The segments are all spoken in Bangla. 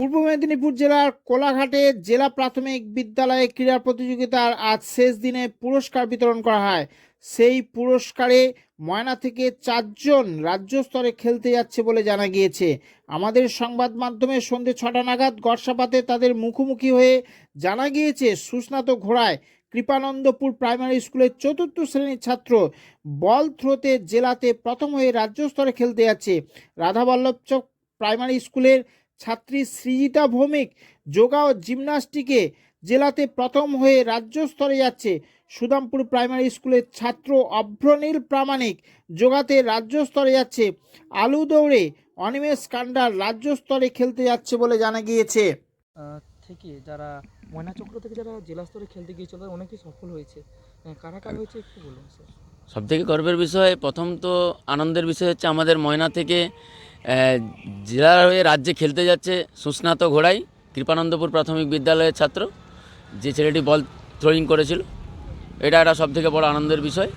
পূর্ব মেদিনীপুর জেলার কোলাঘাটে জেলা প্রাথমিক বিদ্যালয়ে ক্রীড়া প্রতিযোগিতার আজ শেষ দিনে পুরস্কার বিতরণ করা হয়। সেই পুরস্কারে ময়না থেকে চারজন রাজ্য স্তরে খেলতে যাচ্ছে বলে জানা গিয়েছে। আমাদের সংবাদ মাধ্যমে সন্ধে ছটা নাগাদ গড়সাপাতে তাদের মুখোমুখি হয়ে জানা গিয়েছে, সুস্নাত ঘোড়ায় কৃপানন্দপুর প্রাইমারি স্কুলের চতুর্থ শ্রেণির ছাত্র বল থ্রোতে জেলাতে প্রথম হয়ে রাজ্য স্তরে খেলতে যাচ্ছে। রাধাবল্লভ চক প্রাইমারি স্কুলের ছাত্রী সৃজিতা ভৌমিক যোগা ও জিমনাস্টিকে জেলাতে প্রথম হয়ে রাজ্য স্তরে যাচ্ছে। সুদামপুর প্রাইমারি স্কুলের ছাত্র অভ্রনীল প্রামাণিক যোগাতে রাজ্য স্তরে যাচ্ছে। আলু দৌড়ে অনিমেষ কান্ডার রাজ্য স্তরে খেলতে যাচ্ছে বলে জানা গিয়েছে। থেকে যারা ময়না চক্র থেকে যারা জেলা স্তরে খেলতে গিয়েছিল অনেকেই সফল হয়েছে। কারা কারা হয়েছে একটু বলুন, স্যার। সব থেকে গর্বের বিষয়, প্রথম তো আনন্দের বিষয় হচ্ছে আমাদের ময়না থেকে জেলার হয়ে রাজ্যে খেলতে যাচ্ছে সুস্নাত ঘোড়াই, কৃপানন্দপুর প্রাথমিক বিদ্যালয়ের ছাত্র, যে ছেলেটি বল থ্রোয়িং করেছিল। এটা একটা সব থেকে বড় আনন্দের বিষয়।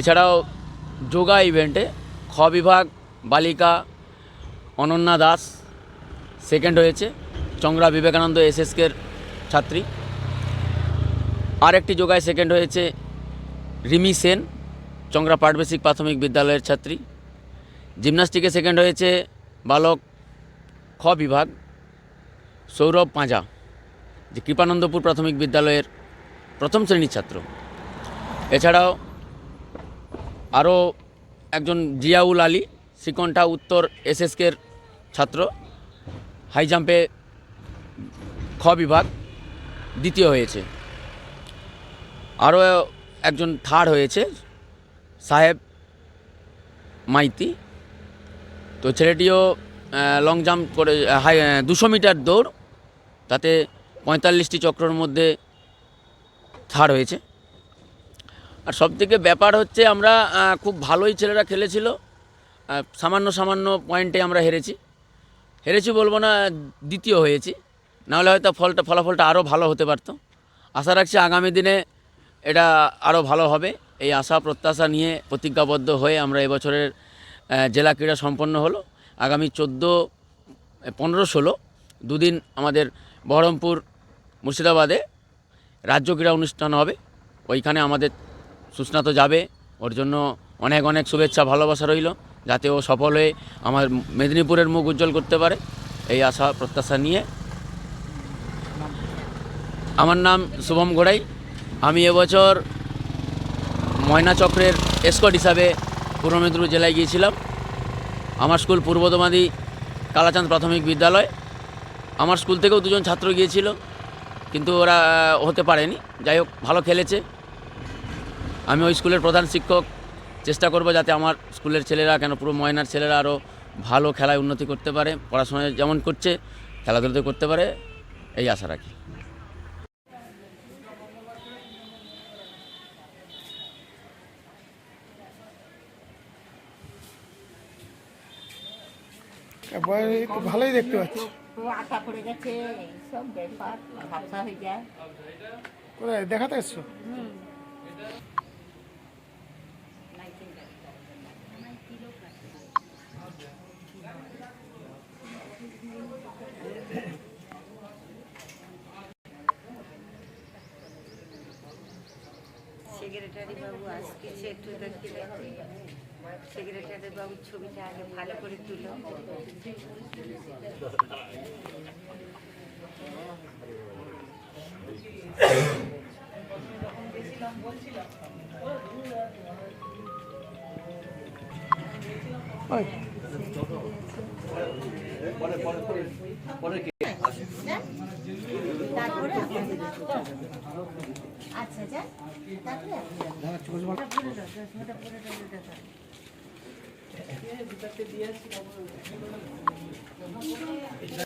এছাড়াও যোগা ইভেন্টে খ বিভাগ, বালিকা, অনন্যা দাস সেকেন্ড হয়েছে চংরা বিবেকানন্দ এসএসকের ছাত্রী। আরেকটি যোগায় সেকেন্ড হয়েছে রিমি সেন চংরা পাটবেসিক প্রাথমিক বিদ্যালয়ের ছাত্রী। জিমনাস্টিকে সেকেন্ড হয়েছে বালক খ বিভাগ, সৌরভ পাঁজা, যে কৃপানন্দপুর প্রাথমিক বিদ্যালয়ের প্রথম শ্রেণির ছাত্র। এছাড়াও আরও একজন জিয়াউল আলী শ্রীকণ্ঠা উত্তর এসএসকের ছাত্র। হাই জাম্পে খ বিভাগ, দ্বিতীয় হয়েছে। আরও একজন থার্ড হয়েছে সাহেব মাইতি। তো ছেলেটিও লং জাম্প করে হাই দুশো মিটার দৌড়, তাতে পঁয়তাল্লিশটি চক্রর মধ্যে থার্ড হয়েছে। আর সবথেকে ব্যাপার হচ্ছে আমরা খুব ভালোই ছেলেরা খেলেছিল সামান্য সামান্য পয়েন্টে আমরা হেরেছি। হেরেছি বলব না, দ্বিতীয় হয়েছি। নাহলে হয়তো ফলটা, ফলাফলটা আরও ভালো হতে পারতো। আশা রাখছি আগামী দিনে এটা আরও ভালো হবে। এই আশা প্রত্যাশা নিয়ে প্রতিজ্ঞাবদ্ধ হয়ে আমরা এবছরের জেলা ক্রীড়া সম্পন্ন হলো। আগামী চোদ্দ পনেরো, ষোলো দুদিন আমাদের বহরমপুর মুর্শিদাবাদে রাজ্য ক্রীড়া অনুষ্ঠান হবে। ওইখানে আমাদের সুস্নাত যাবে। ওর জন্য অনেক অনেক শুভেচ্ছা, ভালোবাসা রইল যাতে ও সফল হয়ে আমার মেদিনীপুরের মুখ উজ্জ্বল করতে পারে। এই আশা প্রত্যাশা নিয়ে। আমার নাম শুভম ঘোড়াই। আমি এবছর ময়না চক্রের এসকট হিসাবে পূর্ব মেদিনীপুর জেলায় গিয়েছিলাম। আমার স্কুল পূর্ব দমাদি কালাচাঁদ প্রাথমিক বিদ্যালয়। আমার স্কুল থেকেও দুজন ছাত্র গিয়েছিল, কিন্তু ওরা হতে পারেনি। যাই হোক, ভালো খেলেছে। আমি ওই স্কুলের প্রধান শিক্ষক। চেষ্টা করব যাতে আমার স্কুলের ছেলেরা, কেন পুরো ময়নার ছেলেরা আরও ভালো খেলায় উন্নতি করতে পারে, পড়াশোনায় যেমন করছে খেলাধুলাতে করতে পারে, এই আশা রাখি। ভালোই দেখতে পাচ্ছি। তো আটা পড়ে গেছে সব ব্যাপার হয়ে যায়। কোথায়? দেখাতে এসছো? সেক্রেটারি বাবু আসছে একটু দেখতে সেক্রেটারি বাবুর ছবিটা আগে ভালো করে তুলো। তারপরে আচ্ছা যা। তারপরে? ওটা